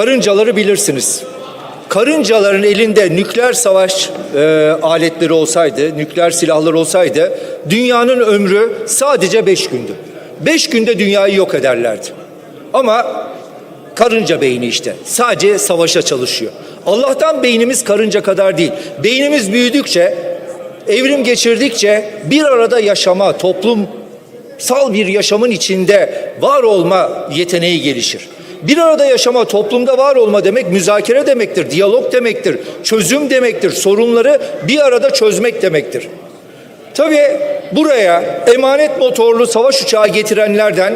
Karıncaları bilirsiniz. Karıncaların elinde nükleer savaş e, aletleri olsaydı, nükleer silahlar olsaydı dünyanın ömrü sadece beş gündü. Beş günde dünyayı yok ederlerdi. Ama karınca beyni işte. Sadece savaşa çalışıyor. Allah'tan beynimiz karınca kadar değil. Beynimiz büyüdükçe, evrim geçirdikçe bir arada yaşama, toplumsal bir yaşamın içinde var olma yeteneği gelişir. Bir arada yaşama, toplumda var olma demek müzakere demektir, diyalog demektir, çözüm demektir, sorunları bir arada çözmek demektir. Tabii buraya emanet motorlu savaş uçağı getirenlerden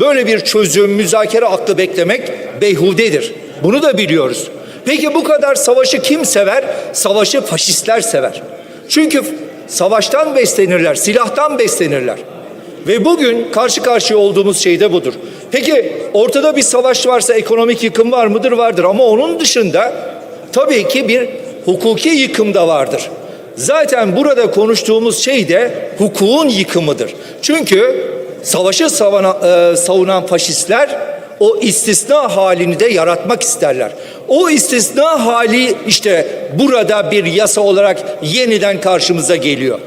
böyle bir çözüm, müzakere aklı beklemek beyhudedir. Bunu da biliyoruz. Peki bu kadar savaşı kim sever? Savaşı faşistler sever. Çünkü savaştan beslenirler, silahtan beslenirler. Ve bugün karşı karşıya olduğumuz şey de budur. Peki ortada bir savaş varsa ekonomik yıkım var mıdır? Vardır ama onun dışında tabii ki bir hukuki yıkım da vardır. Zaten burada konuştuğumuz şey de hukukun yıkımıdır. Çünkü savaşı savana, e, savunan faşistler o istisna halini de yaratmak isterler. O istisna hali işte burada bir yasa olarak yeniden karşımıza geliyor.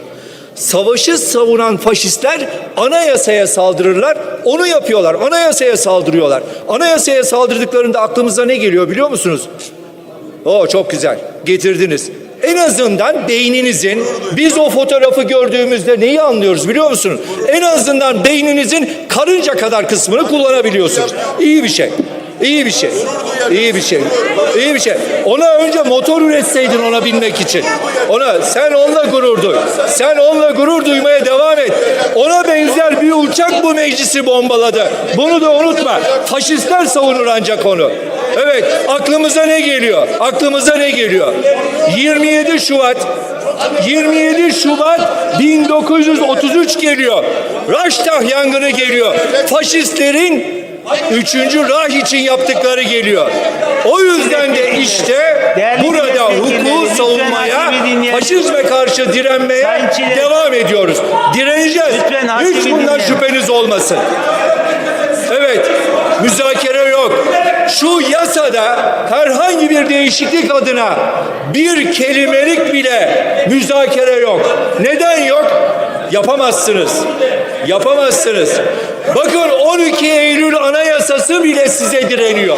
Savaşı savunan faşistler anayasaya saldırırlar. Onu yapıyorlar. Anayasaya saldırıyorlar. Anayasaya saldırdıklarında aklımıza ne geliyor biliyor musunuz? O çok güzel. Getirdiniz. En azından beyninizin biz o fotoğrafı gördüğümüzde neyi anlıyoruz biliyor musunuz? En azından beyninizin karınca kadar kısmını kullanabiliyorsunuz. İyi bir şey. İyi bir şey. İyi bir şey. İyi bir şey. Ona önce motor üretseydin ona binmek için. Ona sen onunla gurur duy. Sen onunla gurur duymaya devam et. Ona benzer bir uçak bu meclisi bombaladı. Bunu da unutma. Faşistler savunur ancak onu. Evet, aklımıza ne geliyor? Aklımıza ne geliyor? 27 Şubat 27 Şubat 1933 geliyor. Raştah yangını geliyor. Faşistlerin Üçüncü rah için yaptıkları geliyor. O yüzden de işte Değerli burada hukuku savunmaya, faşizme karşı direnmeye Sayın devam ediyoruz. Direneceğiz. Hiç bundan şüpheniz olmasın. Evet, müzakere yok. Şu yasada herhangi bir değişiklik adına bir kelimelik bile müzakere yok. Neden yok? Yapamazsınız. Yapamazsınız. Bakın 12 Eylül Anayasası bile size direniyor.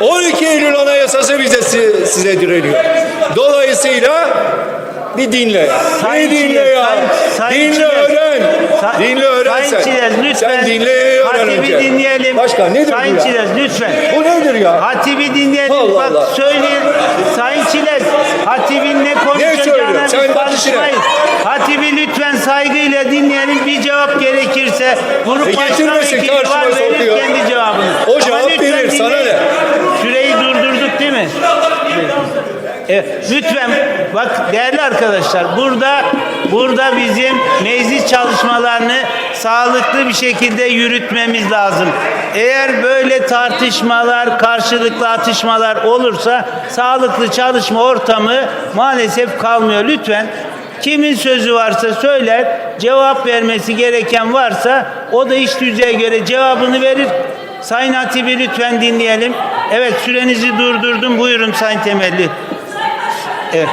12 Eylül Anayasası bize si- size direniyor. Dolayısıyla bir dinle. Sayın bir dinle ya. Sayın- dinle Çiler. öğren. Sa- dinle öğren Sayın sen. Çiler lütfen Sen dinle öğren Hatibi önce. dinleyelim. Başka nedir Sayın bu ya? Çiler lütfen. Bu nedir ya? Hatibi dinleyelim. Allah Bak Allah. söyleyin. Sayın Çiler, Hatibin ne söylüyor? Sen biz bak işine. karışmayız. Hatibi lütfen saygıyla dinleyelim. Bir cevap gerekirse grup E başkan getirmesin, vekili karşıma var verir sokuyor. kendi cevabını. O Ama cevap verir, sana dinleyin. ne? Süreyi durdurduk değil mi? Evet, lütfen bak değerli arkadaşlar burada burada bizim meclis çalışmalarını sağlıklı bir şekilde yürütmemiz lazım. Eğer böyle tartışmalar, karşılıklı atışmalar olursa sağlıklı çalışma ortamı maalesef kalmıyor. Lütfen kimin sözü varsa söyler, cevap vermesi gereken varsa o da iş düzeye göre cevabını verir. Sayın Hatibi lütfen dinleyelim. Evet sürenizi durdurdum. Buyurun Sayın Temelli. Evet.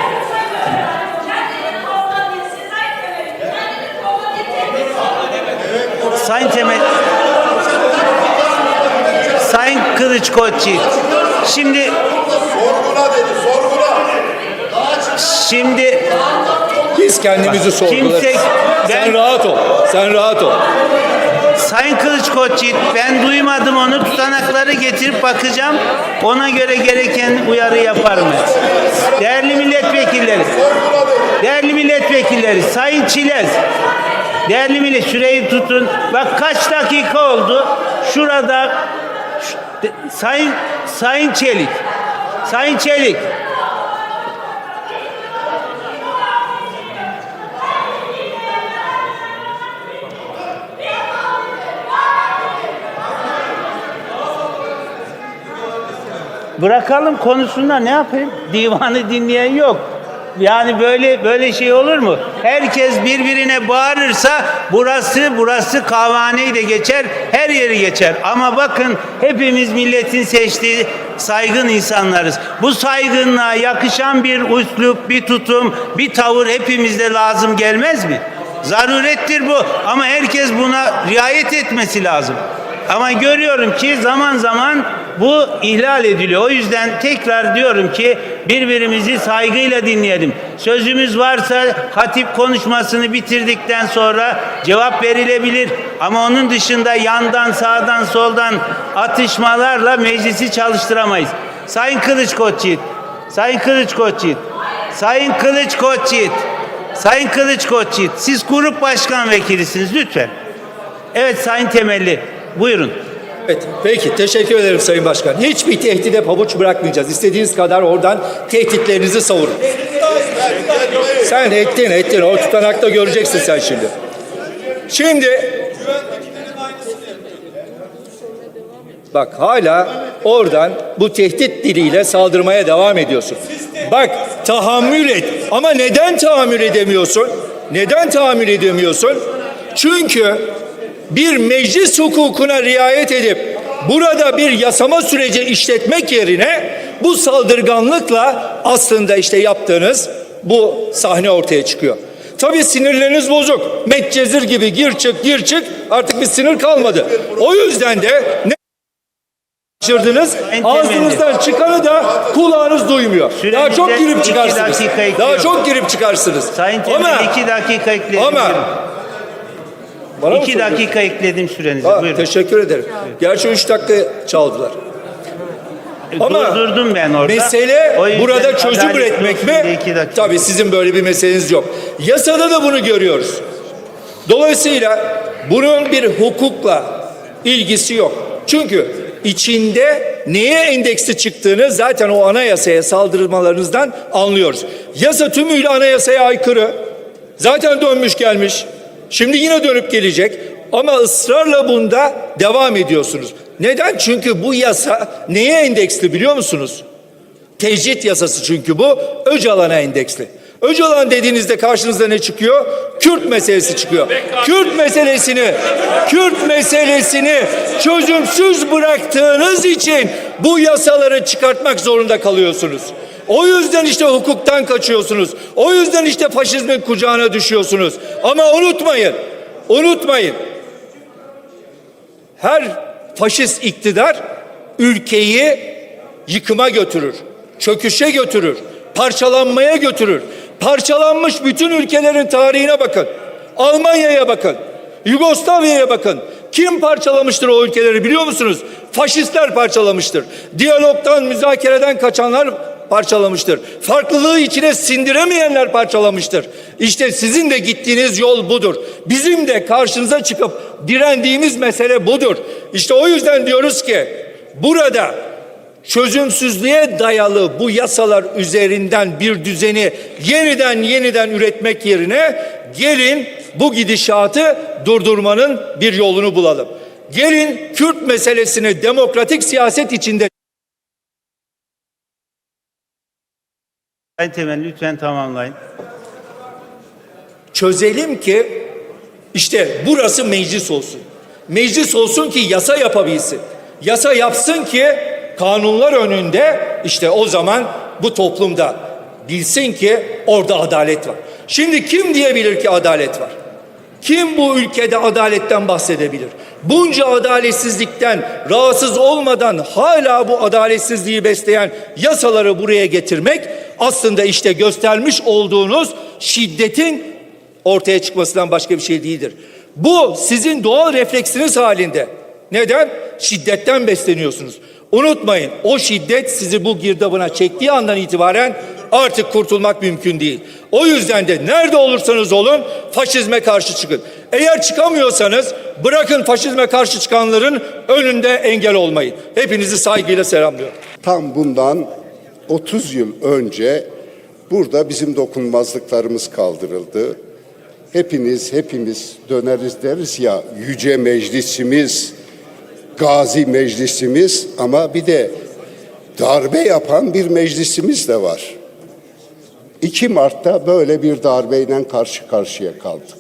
Sayın Temel Sayın Kılıç Koçyi Şimdi Sorgula dedi, sorgula. şimdi Biz kendimizi sorgularız. Kimse- Sen ben- rahat ol. Sen rahat ol. Sayın Kılıç Koçyiğit ben duymadım onu tutanakları getirip bakacağım. Ona göre gereken uyarı yaparım. Değerli milletvekilleri. Değerli milletvekilleri Sayın Çilez. Değerli millet süreyi tutun. Bak kaç dakika oldu. Şurada şu- de- Sayın Sayın Çelik. Sayın Çelik. Bırakalım konusunda ne yapayım? Divanı dinleyen yok. Yani böyle böyle şey olur mu? Herkes birbirine bağırırsa burası burası kahvaneyi de geçer, her yeri geçer. Ama bakın hepimiz milletin seçtiği saygın insanlarız. Bu saygınlığa yakışan bir üslup, bir tutum, bir tavır hepimizde lazım gelmez mi? Zarurettir bu ama herkes buna riayet etmesi lazım. Ama görüyorum ki zaman zaman bu ihlal ediliyor. O yüzden tekrar diyorum ki birbirimizi saygıyla dinleyelim. Sözümüz varsa hatip konuşmasını bitirdikten sonra cevap verilebilir. Ama onun dışında yandan, sağdan, soldan atışmalarla meclisi çalıştıramayız. Sayın Kılıç Koçyiğit, Sayın Kılıç Koçyiğit, Sayın Kılıç Koçyiğit, Sayın Kılıç Koçyiğit, siz grup başkan vekilisiniz lütfen. Evet Sayın Temelli, buyurun. Evet, peki teşekkür ederim Sayın Başkan. Hiçbir tehdide pabuç bırakmayacağız. İstediğiniz kadar oradan tehditlerinizi savurun. Sen ettin ettin. O tutanakta göreceksin sen şimdi. Şimdi Bak hala oradan bu tehdit diliyle saldırmaya devam ediyorsun. Bak tahammül et. Ama neden tahammül edemiyorsun? Neden tahammül edemiyorsun? Çünkü bir meclis hukukuna riayet edip burada bir yasama süreci işletmek yerine bu saldırganlıkla aslında işte yaptığınız bu sahne ortaya çıkıyor. Tabii sinirleriniz bozuk. Medcezir gibi gir çık gir çık artık bir sinir kalmadı. O yüzden de ne kaçırdınız. Ağzınızdan çıkanı da kulağınız duymuyor. Süremizde Daha çok girip çıkarsınız. Daha çok girip çıkarsınız. Sayın Temelli Ama iki dakika ekledim. ama bana iki soruyorsun? dakika ekledim sürenizi. Ha, buyurun. teşekkür ederim. Gerçi üç dakika çaldılar. Ama Durdurdum ben orada. Mesele burada çözüm üretmek mi? Tabii sizin böyle bir meseleniz yok. Yasada da bunu görüyoruz. Dolayısıyla bunun bir hukukla ilgisi yok. Çünkü içinde neye endeksli çıktığını zaten o anayasaya saldırmalarınızdan anlıyoruz. Yasa tümüyle anayasaya aykırı. Zaten dönmüş gelmiş. Şimdi yine dönüp gelecek. Ama ısrarla bunda devam ediyorsunuz. Neden? Çünkü bu yasa neye endeksli biliyor musunuz? Tecrit yasası çünkü bu. Öcalan'a endeksli. Öcalan dediğinizde karşınıza ne çıkıyor? Kürt meselesi çıkıyor. Kürt meselesini, Kürt meselesini çözümsüz bıraktığınız için bu yasaları çıkartmak zorunda kalıyorsunuz. O yüzden işte hukuktan kaçıyorsunuz. O yüzden işte faşizmin kucağına düşüyorsunuz. Ama unutmayın, unutmayın. Her faşist iktidar ülkeyi yıkıma götürür, çöküşe götürür, parçalanmaya götürür. Parçalanmış bütün ülkelerin tarihine bakın. Almanya'ya bakın. Yugoslavya'ya bakın. Kim parçalamıştır o ülkeleri biliyor musunuz? Faşistler parçalamıştır. Diyalogtan, müzakereden kaçanlar parçalamıştır. Farklılığı içine sindiremeyenler parçalamıştır. İşte sizin de gittiğiniz yol budur. Bizim de karşınıza çıkıp direndiğimiz mesele budur. İşte o yüzden diyoruz ki burada çözümsüzlüğe dayalı bu yasalar üzerinden bir düzeni yeniden yeniden üretmek yerine gelin bu gidişatı durdurmanın bir yolunu bulalım. Gelin Kürt meselesini demokratik siyaset içinde Sayın Temelli lütfen tamamlayın. çözelim ki işte burası meclis olsun. Meclis olsun ki yasa yapabilsin. Yasa yapsın ki kanunlar önünde işte o zaman bu toplumda bilsin ki orada adalet var. Şimdi kim diyebilir ki adalet var? Kim bu ülkede adaletten bahsedebilir? Bunca adaletsizlikten rahatsız olmadan hala bu adaletsizliği besleyen yasaları buraya getirmek aslında işte göstermiş olduğunuz şiddetin ortaya çıkmasından başka bir şey değildir. Bu sizin doğal refleksiniz halinde. Neden? Şiddetten besleniyorsunuz. Unutmayın o şiddet sizi bu girdabına çektiği andan itibaren artık kurtulmak mümkün değil. O yüzden de nerede olursanız olun faşizme karşı çıkın. Eğer çıkamıyorsanız bırakın faşizme karşı çıkanların önünde engel olmayın. Hepinizi saygıyla selamlıyorum. Tam bundan 30 yıl önce burada bizim dokunmazlıklarımız kaldırıldı. Hepiniz, hepimiz döneriz deriz ya yüce meclisimiz, gazi meclisimiz ama bir de darbe yapan bir meclisimiz de var. 2 Mart'ta böyle bir darbeyle karşı karşıya kaldık.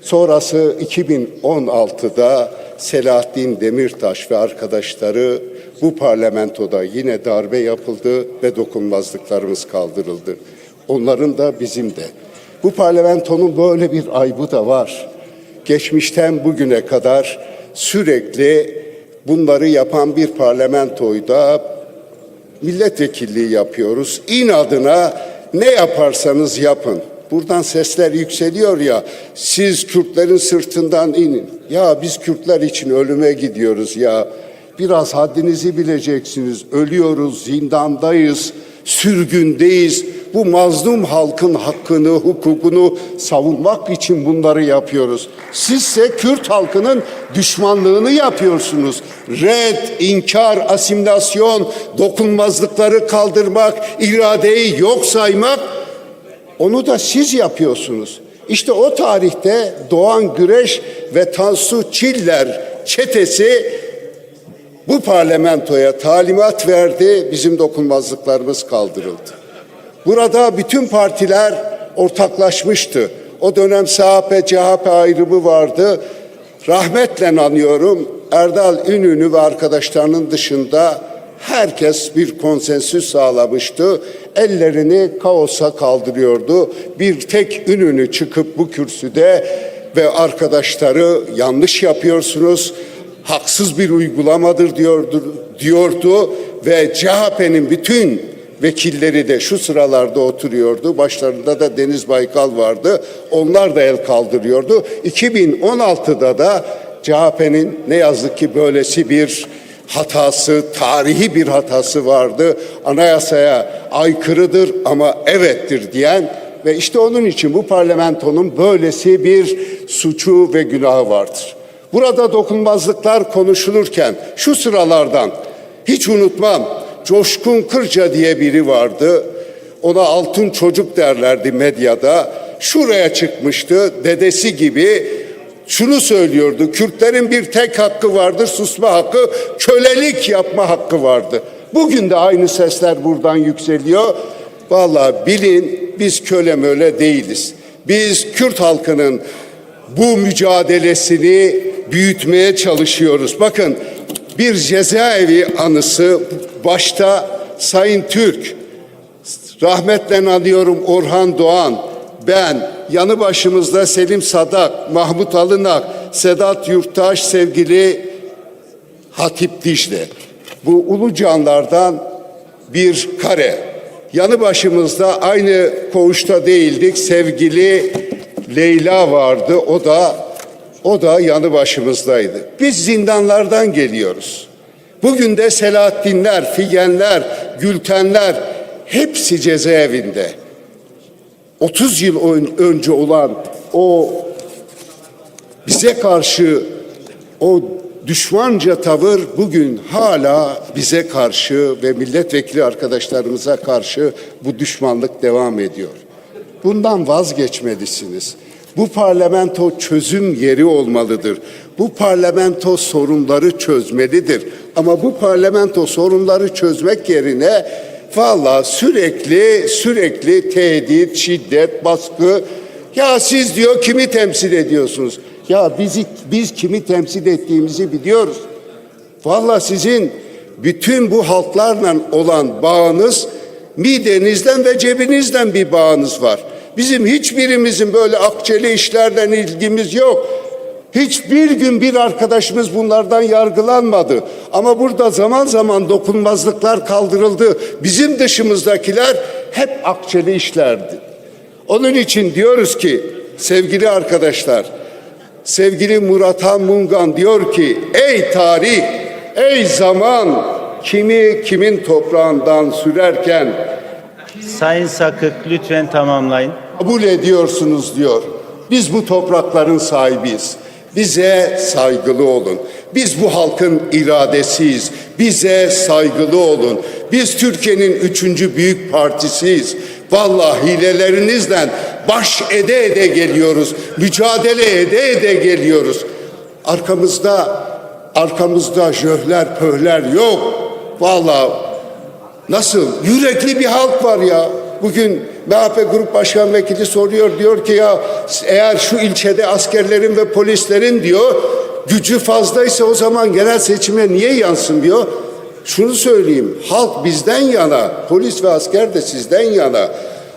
Sonrası 2016'da Selahattin Demirtaş ve arkadaşları Bu parlamentoda yine darbe yapıldı ve dokunmazlıklarımız kaldırıldı. Onların da bizim de. Bu parlamentonun böyle bir aybı da var. Geçmişten bugüne kadar sürekli bunları yapan bir parlamentoyda milletvekilliği yapıyoruz. İnadına ne yaparsanız yapın. Buradan sesler yükseliyor ya, siz Kürtlerin sırtından inin. Ya biz Kürtler için ölüme gidiyoruz ya. Biraz haddinizi bileceksiniz. Ölüyoruz, zindandayız, sürgündeyiz. Bu mazlum halkın hakkını, hukukunu savunmak için bunları yapıyoruz. Sizse Kürt halkının düşmanlığını yapıyorsunuz. Red, inkar, asimilasyon, dokunmazlıkları kaldırmak, iradeyi yok saymak onu da siz yapıyorsunuz. İşte o tarihte Doğan Güreş ve Tansu Çiller çetesi bu parlamentoya talimat verdi, bizim dokunmazlıklarımız kaldırıldı. Burada bütün partiler ortaklaşmıştı. O dönem SHP, CHP ayrımı vardı. Rahmetle anıyorum Erdal Ünlü ve arkadaşlarının dışında herkes bir konsensüs sağlamıştı. Ellerini kaosa kaldırıyordu. Bir tek Ünlü çıkıp bu kürsüde ve arkadaşları yanlış yapıyorsunuz haksız bir uygulamadır diyordu, diyordu ve CHP'nin bütün vekilleri de şu sıralarda oturuyordu. Başlarında da Deniz Baykal vardı. Onlar da el kaldırıyordu. 2016'da da CHP'nin ne yazık ki böylesi bir hatası, tarihi bir hatası vardı. Anayasaya aykırıdır ama evettir diyen ve işte onun için bu parlamentonun böylesi bir suçu ve günahı vardır. Burada dokunmazlıklar konuşulurken şu sıralardan hiç unutmam Coşkun Kırca diye biri vardı. Ona altın çocuk derlerdi medyada. Şuraya çıkmıştı dedesi gibi şunu söylüyordu. Kürtlerin bir tek hakkı vardır susma hakkı, kölelik yapma hakkı vardı. Bugün de aynı sesler buradan yükseliyor. Vallahi bilin biz köle möle değiliz. Biz Kürt halkının bu mücadelesini büyütmeye çalışıyoruz. Bakın bir cezaevi anısı başta Sayın Türk, rahmetle anıyorum Orhan Doğan, ben, yanı başımızda Selim Sadak, Mahmut Alınak, Sedat Yurttaş, sevgili Hatip Dicle. Bu ulu canlardan bir kare. Yanı başımızda aynı koğuşta değildik. Sevgili Leyla vardı. O da o da yanı başımızdaydı. Biz zindanlardan geliyoruz. Bugün de Selahattinler, Figenler, Gültenler hepsi cezaevinde. 30 yıl ön- önce olan o bize karşı o düşmanca tavır bugün hala bize karşı ve milletvekili arkadaşlarımıza karşı bu düşmanlık devam ediyor. Bundan vazgeçmelisiniz. Bu parlamento çözüm yeri olmalıdır. Bu parlamento sorunları çözmelidir. Ama bu parlamento sorunları çözmek yerine valla sürekli sürekli tehdit, şiddet, baskı ya siz diyor kimi temsil ediyorsunuz? Ya bizi biz kimi temsil ettiğimizi biliyoruz. Valla sizin bütün bu halklarla olan bağınız midenizden ve cebinizden bir bağınız var. Bizim hiçbirimizin böyle akçeli işlerden ilgimiz yok. Hiçbir gün bir arkadaşımız bunlardan yargılanmadı. Ama burada zaman zaman dokunmazlıklar kaldırıldı. Bizim dışımızdakiler hep akçeli işlerdi. Onun için diyoruz ki sevgili arkadaşlar, sevgili Murat Han Mungan diyor ki ey tarih, ey zaman kimi kimin toprağından sürerken Sayın Sakık lütfen tamamlayın. kabul ediyorsunuz diyor. Biz bu toprakların sahibiyiz. Bize saygılı olun. Biz bu halkın iradesiyiz. Bize saygılı olun. Biz Türkiye'nin üçüncü büyük partisiyiz. Vallahi hilelerinizle baş ede ede geliyoruz. Mücadele ede ede geliyoruz. Arkamızda arkamızda jöhler pöhler yok. Vallahi Nasıl? Yürekli bir halk var ya. Bugün MHP Grup Başkan Vekili soruyor diyor ki ya eğer şu ilçede askerlerin ve polislerin diyor gücü fazlaysa o zaman genel seçime niye yansın diyor. Şunu söyleyeyim, halk bizden yana, polis ve asker de sizden yana.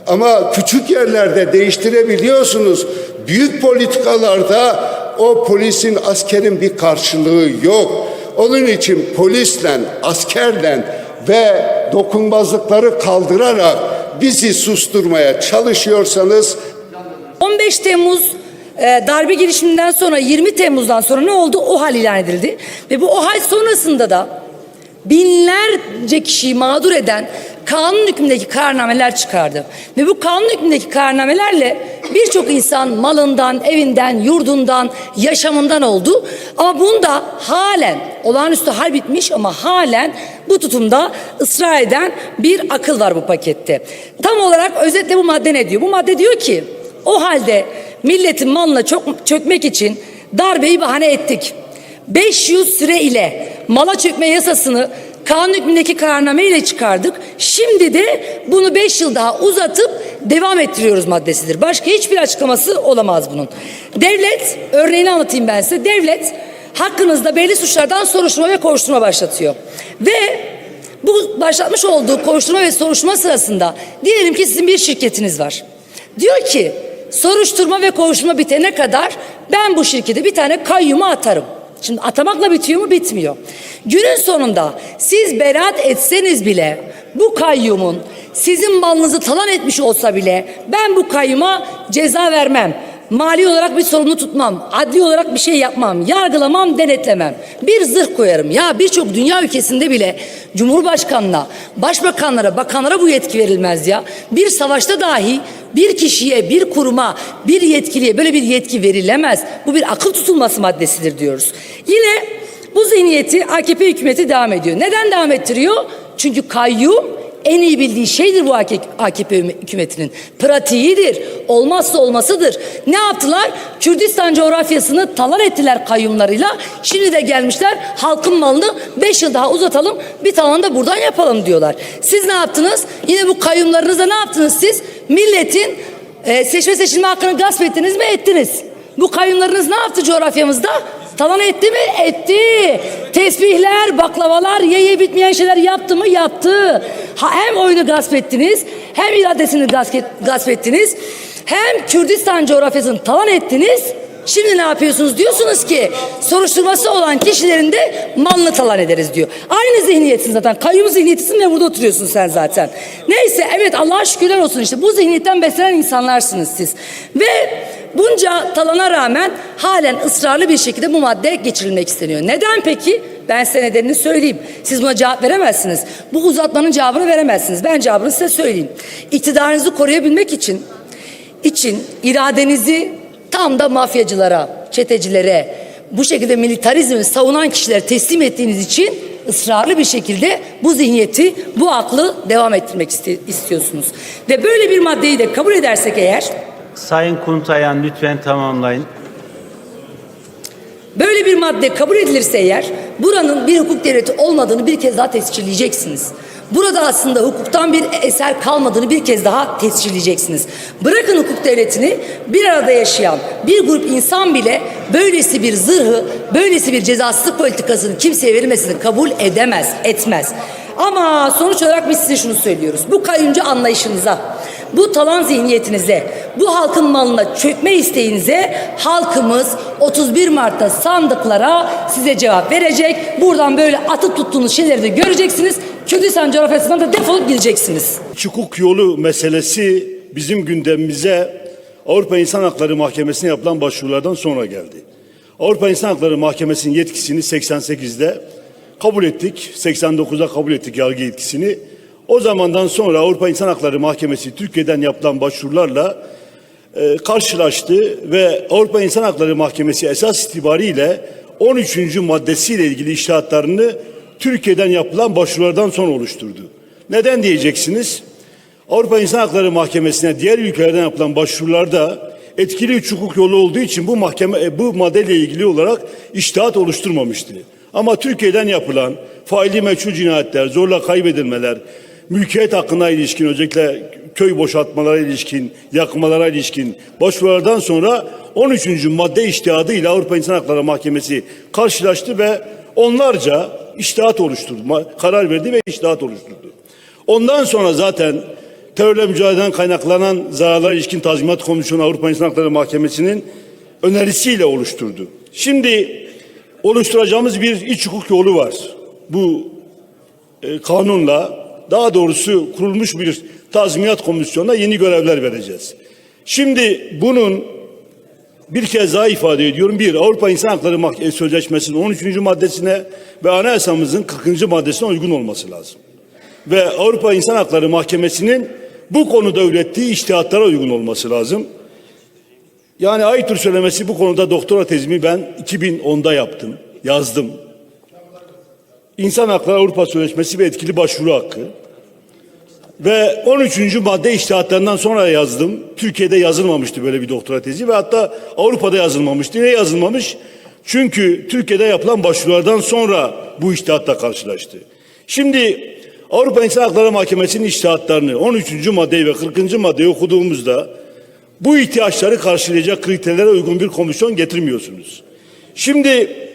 Ama küçük yerlerde değiştirebiliyorsunuz. Büyük politikalarda o polisin, askerin bir karşılığı yok. Onun için polisle, askerle ve dokunmazlıkları kaldırarak bizi susturmaya çalışıyorsanız 15 Temmuz e, darbe girişiminden sonra 20 Temmuz'dan sonra ne oldu? OHAL ilan edildi. Ve bu OHAL sonrasında da binlerce kişiyi mağdur eden kanun hükmündeki kararnameler çıkardı. Ve bu kanun hükmündeki kararnamelerle birçok insan malından, evinden, yurdundan, yaşamından oldu. Ama bunda halen olağanüstü hal bitmiş ama halen bu tutumda ısrar eden bir akıl var bu pakette. Tam olarak özetle bu madde ne diyor? Bu madde diyor ki o halde milletin malına çok, çökmek için darbeyi bahane ettik. 500 süre ile mala çökme yasasını kanun hükmündeki kararname ile çıkardık. Şimdi de bunu 5 yıl daha uzatıp devam ettiriyoruz maddesidir. Başka hiçbir açıklaması olamaz bunun. Devlet, örneğini anlatayım ben size. Devlet hakkınızda belli suçlardan soruşturma ve kovuşturma başlatıyor. Ve bu başlatmış olduğu koşturma ve soruşturma sırasında diyelim ki sizin bir şirketiniz var. Diyor ki soruşturma ve kovuşturma bitene kadar ben bu şirkete bir tane kayyumu atarım. Şimdi atamakla bitiyor mu? Bitmiyor. Günün sonunda siz beraat etseniz bile bu kayyumun sizin malınızı talan etmiş olsa bile ben bu kayyuma ceza vermem. Mali olarak bir sorumlu tutmam. Adli olarak bir şey yapmam. Yargılamam, denetlemem. Bir zırh koyarım. Ya birçok dünya ülkesinde bile Cumhurbaşkanına, başbakanlara, bakanlara bu yetki verilmez ya. Bir savaşta dahi bir kişiye, bir kuruma, bir yetkiliye böyle bir yetki verilemez. Bu bir akıl tutulması maddesidir diyoruz. Yine bu zihniyeti AKP hükümeti devam ediyor. Neden devam ettiriyor? Çünkü kayyum en iyi bildiği şeydir bu AKP hükümetinin. Pratiğidir. Olmazsa olmasıdır. Ne yaptılar? Kürdistan coğrafyasını talan ettiler kayyumlarıyla. Şimdi de gelmişler halkın malını 5 yıl daha uzatalım bir talan da buradan yapalım diyorlar. Siz ne yaptınız? Yine bu kayyumlarınızda ne yaptınız siz? Milletin e, seçme seçilme hakkını gasp ettiniz mi? Ettiniz. Bu kayyumlarınız ne yaptı coğrafyamızda? Talan etti mi? Etti. Tesbihler, baklavalar, ye ye bitmeyen şeyler yaptı mı? Yaptı. Ha, hem oyunu gasp ettiniz, hem iradesini gasp, et- gasp ettiniz, hem Kürdistan coğrafyasını talan ettiniz. Şimdi ne yapıyorsunuz? Diyorsunuz ki soruşturması olan kişilerin de malını talan ederiz diyor. Aynı zihniyetsin zaten. Kayyum zihniyetisin ve burada oturuyorsun sen zaten. Neyse evet Allah'a şükürler olsun işte. Bu zihniyetten beslenen insanlarsınız siz. Ve bunca talana rağmen halen ısrarlı bir şekilde bu madde geçirilmek isteniyor. Neden peki? Ben size nedenini söyleyeyim. Siz buna cevap veremezsiniz. Bu uzatmanın cevabını veremezsiniz. Ben cevabını size söyleyeyim. İktidarınızı koruyabilmek için için iradenizi tam da mafyacılara, çetecilere, bu şekilde militarizmi savunan kişilere teslim ettiğiniz için ısrarlı bir şekilde bu zihniyeti, bu aklı devam ettirmek istiyorsunuz. Ve böyle bir maddeyi de kabul edersek eğer, Sayın Kuntayan lütfen tamamlayın. Böyle bir madde kabul edilirse eğer, buranın bir hukuk devleti olmadığını bir kez daha tescilleyeceksiniz. Burada aslında hukuktan bir eser kalmadığını bir kez daha tescilleyeceksiniz. Bırakın hukuk devletini bir arada yaşayan bir grup insan bile böylesi bir zırhı, böylesi bir cezasızlık politikasını kimseye verilmesini kabul edemez, etmez. Ama sonuç olarak biz size şunu söylüyoruz. Bu kayyumcu anlayışınıza, bu talan zihniyetinize, bu halkın malına çökme isteğinize halkımız 31 Mart'ta sandıklara size cevap verecek. Buradan böyle atıp tuttuğunuz şeyleri de göreceksiniz. Kürdistan coğrafyasından da defolup gideceksiniz. Çukuk yolu meselesi bizim gündemimize Avrupa İnsan Hakları Mahkemesi'ne yapılan başvurulardan sonra geldi. Avrupa İnsan Hakları Mahkemesi'nin yetkisini 88'de kabul ettik. 89'da kabul ettik yargı yetkisini. O zamandan sonra Avrupa İnsan Hakları Mahkemesi Türkiye'den yapılan başvurularla e, karşılaştı ve Avrupa İnsan Hakları Mahkemesi esas itibariyle 13. maddesiyle ilgili iştahatlarını Türkiye'den yapılan başvurulardan sonra oluşturdu. Neden diyeceksiniz? Avrupa İnsan Hakları Mahkemesi'ne diğer ülkelerden yapılan başvurularda etkili üç hukuk yolu olduğu için bu mahkeme e, bu maddeyle ilgili olarak iştahat oluşturmamıştı. Ama Türkiye'den yapılan faili meçhul cinayetler, zorla kaybedilmeler, mülkiyet hakkına ilişkin özellikle köy boşaltmalara ilişkin, yakmalara ilişkin başvurulardan sonra 13. madde iştihadıyla Avrupa İnsan Hakları Mahkemesi karşılaştı ve onlarca iştahat oluşturdu. Karar verdi ve iştahat oluşturdu. Ondan sonra zaten terörle mücadeleden kaynaklanan zararlara ilişkin tazminat komisyonu Avrupa İnsan Hakları Mahkemesi'nin önerisiyle oluşturdu. Şimdi oluşturacağımız bir iç hukuk yolu var. Bu e, kanunla daha doğrusu kurulmuş bir tazminat komisyonuna yeni görevler vereceğiz. Şimdi bunun bir kez daha ifade ediyorum. Bir, Avrupa İnsan Hakları Mah- Sözleşmesi'nin 13. maddesine ve anayasamızın 40. maddesine uygun olması lazım. Ve Avrupa İnsan Hakları Mahkemesi'nin bu konuda ürettiği iştihatlara uygun olması lazım. Yani Aytur söylemesi bu konuda doktora tezimi ben 2010'da yaptım, yazdım. İnsan Hakları Avrupa Sözleşmesi ve etkili başvuru hakkı. Ve 13. madde iştihatlarından sonra yazdım. Türkiye'de yazılmamıştı böyle bir doktora tezi ve hatta Avrupa'da yazılmamıştı. Ne yazılmamış? Çünkü Türkiye'de yapılan başvurulardan sonra bu iştihatla karşılaştı. Şimdi Avrupa İnsan Hakları Mahkemesi'nin iştihatlarını 13. maddeyi ve 40. maddeyi okuduğumuzda bu ihtiyaçları karşılayacak kriterlere uygun bir komisyon getirmiyorsunuz. Şimdi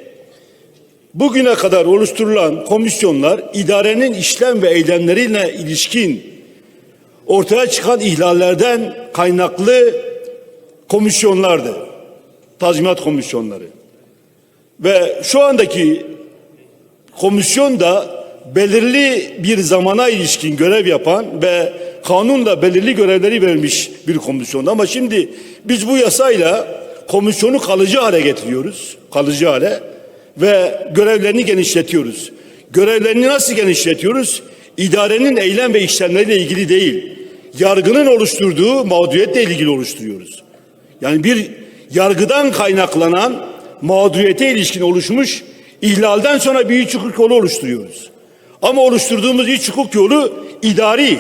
Bugüne kadar oluşturulan komisyonlar idarenin işlem ve eylemleriyle ilişkin ortaya çıkan ihlallerden kaynaklı komisyonlardı. Tazminat komisyonları. Ve şu andaki komisyon da belirli bir zamana ilişkin görev yapan ve kanunla belirli görevleri vermiş bir komisyondu. Ama şimdi biz bu yasayla komisyonu kalıcı hale getiriyoruz. Kalıcı hale ve görevlerini genişletiyoruz. Görevlerini nasıl genişletiyoruz? İdarenin eylem ve işlemleriyle ilgili değil, yargının oluşturduğu mağduriyetle ilgili oluşturuyoruz. Yani bir yargıdan kaynaklanan mağduriyete ilişkin oluşmuş ihlalden sonra bir iç hukuk yolu oluşturuyoruz. Ama oluşturduğumuz iç hukuk yolu idari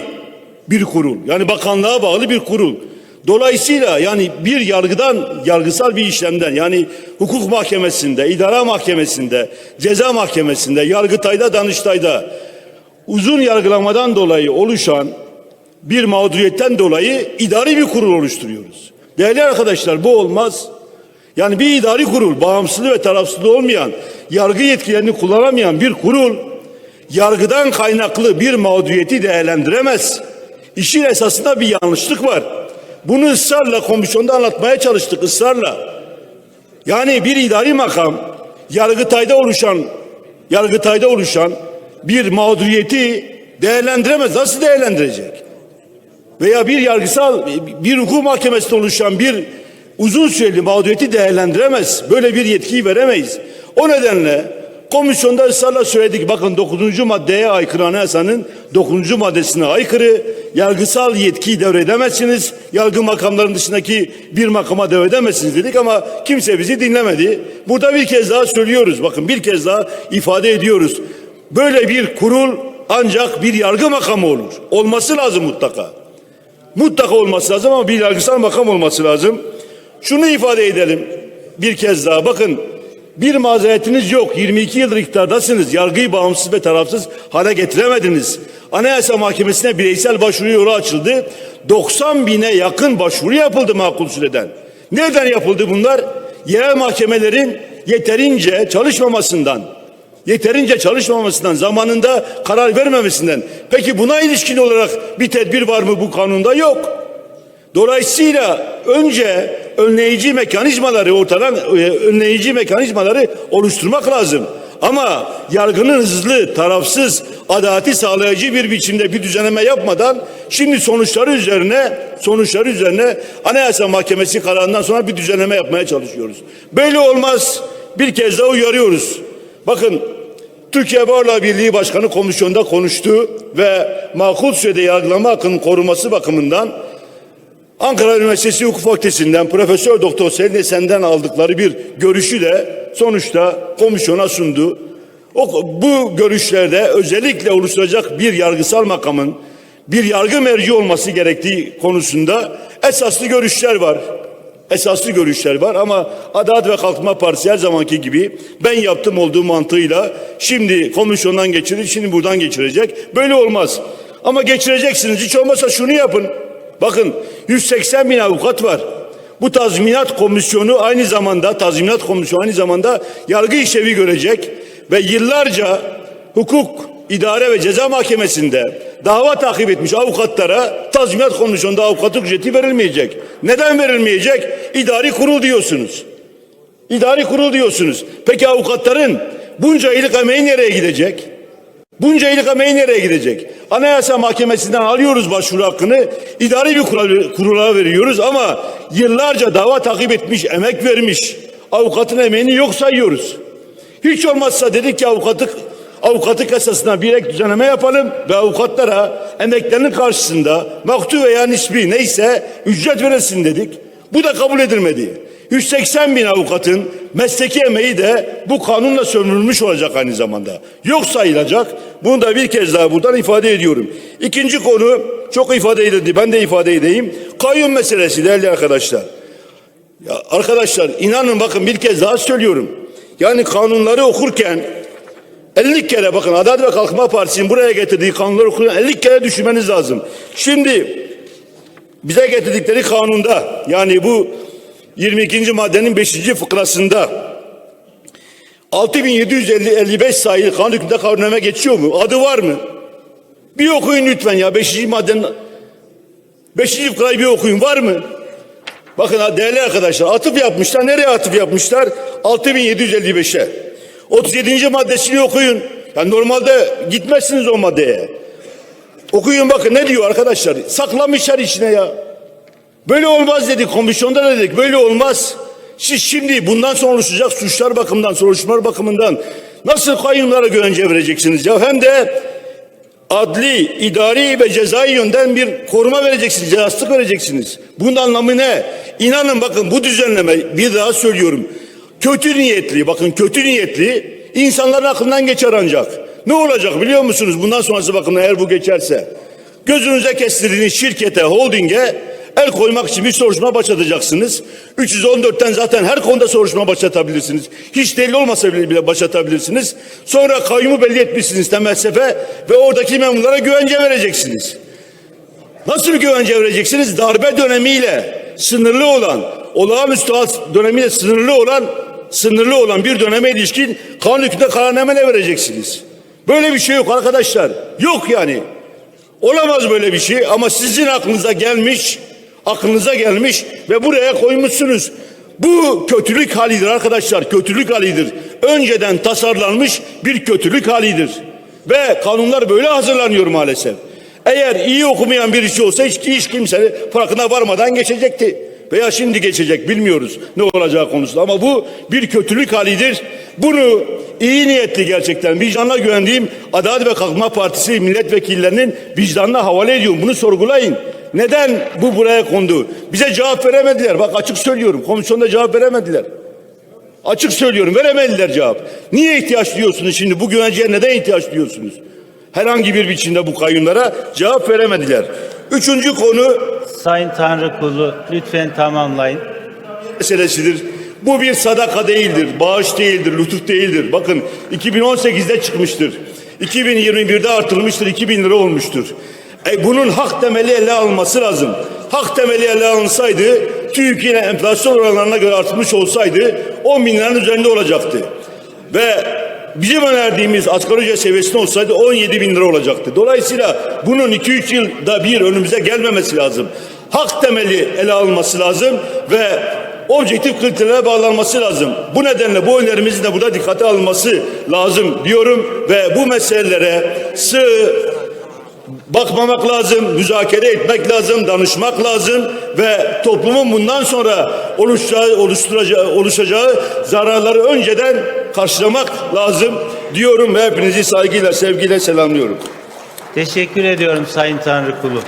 bir kurul. Yani bakanlığa bağlı bir kurul. Dolayısıyla yani bir yargıdan, yargısal bir işlemden yani hukuk mahkemesinde, idara mahkemesinde, ceza mahkemesinde, yargıtayda, danıştayda uzun yargılamadan dolayı oluşan bir mağduriyetten dolayı idari bir kurul oluşturuyoruz. Değerli arkadaşlar bu olmaz. Yani bir idari kurul, bağımsız ve tarafsız olmayan, yargı yetkilerini kullanamayan bir kurul yargıdan kaynaklı bir mağduriyeti değerlendiremez. İşin esasında bir yanlışlık var. Bunu ısrarla komisyonda anlatmaya çalıştık ısrarla. Yani bir idari makam Yargıtay'da oluşan Yargıtay'da oluşan bir mağduriyeti değerlendiremez. Nasıl değerlendirecek? Veya bir yargısal bir hukuk mahkemesinde oluşan bir uzun süreli mağduriyeti değerlendiremez. Böyle bir yetkiyi veremeyiz. O nedenle komisyonda ısrarla söyledik. Bakın 9. maddeye aykırı anayasanın 9. maddesine aykırı yargısal yetkiyi devredemezsiniz. Yargı makamlarının dışındaki bir makama devredemezsiniz dedik ama kimse bizi dinlemedi. Burada bir kez daha söylüyoruz. Bakın bir kez daha ifade ediyoruz. Böyle bir kurul ancak bir yargı makamı olur. Olması lazım mutlaka. Mutlaka olması lazım ama bir yargısal makam olması lazım. Şunu ifade edelim bir kez daha. Bakın bir mazeretiniz yok. 22 yıldır iktidardasınız. Yargıyı bağımsız ve tarafsız hale getiremediniz. Anayasa Mahkemesi'ne bireysel başvuru yolu açıldı. 90 bine yakın başvuru yapıldı makul süreden. Neden yapıldı bunlar? Yerel mahkemelerin yeterince çalışmamasından, yeterince çalışmamasından, zamanında karar vermemesinden. Peki buna ilişkin olarak bir tedbir var mı bu kanunda? Yok. Dolayısıyla önce önleyici mekanizmaları ortadan e, önleyici mekanizmaları oluşturmak lazım. Ama yargının hızlı, tarafsız, adaleti sağlayıcı bir biçimde bir düzenleme yapmadan şimdi sonuçları üzerine sonuçları üzerine Anayasa Mahkemesi kararından sonra bir düzenleme yapmaya çalışıyoruz. Böyle olmaz. Bir kez daha uyarıyoruz. Bakın Türkiye Barla Birliği Başkanı komisyonda konuştu ve makul sürede yargılama hakkının korunması bakımından Ankara Üniversitesi Hukuk Fakültesinden Profesör Doktor Selin Esen'den aldıkları bir görüşü de sonuçta komisyona sundu. O, bu görüşlerde özellikle oluşturacak bir yargısal makamın bir yargı merci olması gerektiği konusunda esaslı görüşler var. Esaslı görüşler var ama Adalet ve Kalkınma Partisi her zamanki gibi ben yaptım olduğu mantığıyla şimdi komisyondan geçirir, şimdi buradan geçirecek. Böyle olmaz. Ama geçireceksiniz. Hiç olmazsa şunu yapın. Bakın 180 bin avukat var. Bu tazminat komisyonu aynı zamanda tazminat komisyonu aynı zamanda yargı işlevi görecek ve yıllarca hukuk, idare ve ceza mahkemesinde dava takip etmiş avukatlara tazminat komisyonunda avukatlık ücreti verilmeyecek. Neden verilmeyecek? İdari kurul diyorsunuz. İdari kurul diyorsunuz. Peki avukatların bunca yıllık emeği nereye gidecek? Bunca yıllık emeği nereye gidecek? Anayasa Mahkemesi'nden alıyoruz başvuru hakkını, idari bir kurula, veriyoruz ama yıllarca dava takip etmiş, emek vermiş, avukatın emeğini yok sayıyoruz. Hiç olmazsa dedik ki avukatlık avukatlık esasına bir ek düzenleme yapalım ve avukatlara emeklerinin karşısında maktu veya nispi neyse ücret verilsin dedik. Bu da kabul edilmedi. 180 bin avukatın mesleki emeği de bu kanunla sömürülmüş olacak aynı zamanda. Yok sayılacak. Bunu da bir kez daha buradan ifade ediyorum. İkinci konu çok ifade edildi. Ben de ifade edeyim. Kayyum meselesi değerli arkadaşlar. Ya arkadaşlar inanın bakın bir kez daha söylüyorum. Yani kanunları okurken 50 kere bakın Adalet ve Kalkınma Partisi'nin buraya getirdiği kanunları okurken 50 kere düşünmeniz lazım. Şimdi bize getirdikleri kanunda yani bu 22. maddenin 5. fıkrasında 6755 sayılı kanun hükmünde kanunname geçiyor mu? Adı var mı? Bir okuyun lütfen ya 5. maddenin 5. fıkrayı bir okuyun var mı? Bakın değerli arkadaşlar atıf yapmışlar. Nereye atıf yapmışlar? 6755'e. 37. maddesini okuyun. Yani normalde gitmezsiniz o maddeye. Okuyun bakın ne diyor arkadaşlar? Saklamışlar içine ya. Böyle olmaz dedik komisyonda da dedik böyle olmaz. Siz şimdi bundan sonra oluşacak suçlar bakımından, soruşturmalar bakımından nasıl kayyumlara güvence vereceksiniz ya? Hem de adli, idari ve cezai yönden bir koruma vereceksiniz, cezaslık vereceksiniz. Bunun anlamı ne? İnanın bakın bu düzenleme bir daha söylüyorum. Kötü niyetli, bakın kötü niyetli insanların aklından geçer ancak. Ne olacak biliyor musunuz bundan sonrası bakımdan eğer bu geçerse? Gözünüze kestirdiğiniz şirkete, holdinge el koymak için bir soruşturma başlatacaksınız. 314'ten zaten her konuda soruşturma başlatabilirsiniz. Hiç delil olmasa bile, bile başlatabilirsiniz. Sonra kayyumu belli etmişsiniz temel sefe ve oradaki memurlara güvence vereceksiniz. Nasıl bir güvence vereceksiniz? Darbe dönemiyle sınırlı olan, olağanüstü hal dönemiyle sınırlı olan, sınırlı olan bir döneme ilişkin kanun hükmünde kararname vereceksiniz? Böyle bir şey yok arkadaşlar. Yok yani. Olamaz böyle bir şey ama sizin aklınıza gelmiş, aklınıza gelmiş ve buraya koymuşsunuz. Bu kötülük halidir arkadaşlar, kötülük halidir. Önceden tasarlanmış bir kötülük halidir. Ve kanunlar böyle hazırlanıyor maalesef. Eğer iyi okumayan birisi olsa hiç, hiç kimse farkına varmadan geçecekti. Veya şimdi geçecek bilmiyoruz ne olacağı konusunda ama bu bir kötülük halidir. Bunu iyi niyetli gerçekten vicdanına güvendiğim Adalet ve Kalkınma Partisi milletvekillerinin vicdanına havale ediyorum. Bunu sorgulayın. Neden bu buraya kondu? Bize cevap veremediler. Bak açık söylüyorum. Komisyonda cevap veremediler. Açık söylüyorum veremediler cevap. Niye ihtiyaç duyuyorsunuz şimdi? Bu güvenceye neden ihtiyaç duyuyorsunuz? Herhangi bir biçimde bu kayyumlara cevap veremediler. Üçüncü konu Sayın Tanrıkulu lütfen tamamlayın. meselesidir. Bu bir sadaka değildir, bağış değildir, lütuf değildir. Bakın 2018'de çıkmıştır. 2021'de artırılmıştır, 2000 lira olmuştur. E, bunun hak temeli ele alınması lazım. Hak temeli ele alınsaydı, Türkiye enflasyon oranlarına göre artmış olsaydı 10 bin liranın üzerinde olacaktı. Ve bizim önerdiğimiz asgari ücret seviyesinde olsaydı 17 bin lira olacaktı. Dolayısıyla bunun 2-3 yılda bir önümüze gelmemesi lazım. Hak temeli ele alınması lazım ve objektif kriterlere bağlanması lazım. Bu nedenle bu önerimizin de burada dikkate alınması lazım diyorum ve bu meselelere sığ bakmamak lazım, müzakere etmek lazım, danışmak lazım ve toplumun bundan sonra oluşacağı, oluşturacağı, oluşacağı zararları önceden karşılamak lazım diyorum ve hepinizi saygıyla, sevgiyle selamlıyorum. Teşekkür ediyorum Sayın Tanrıkulu.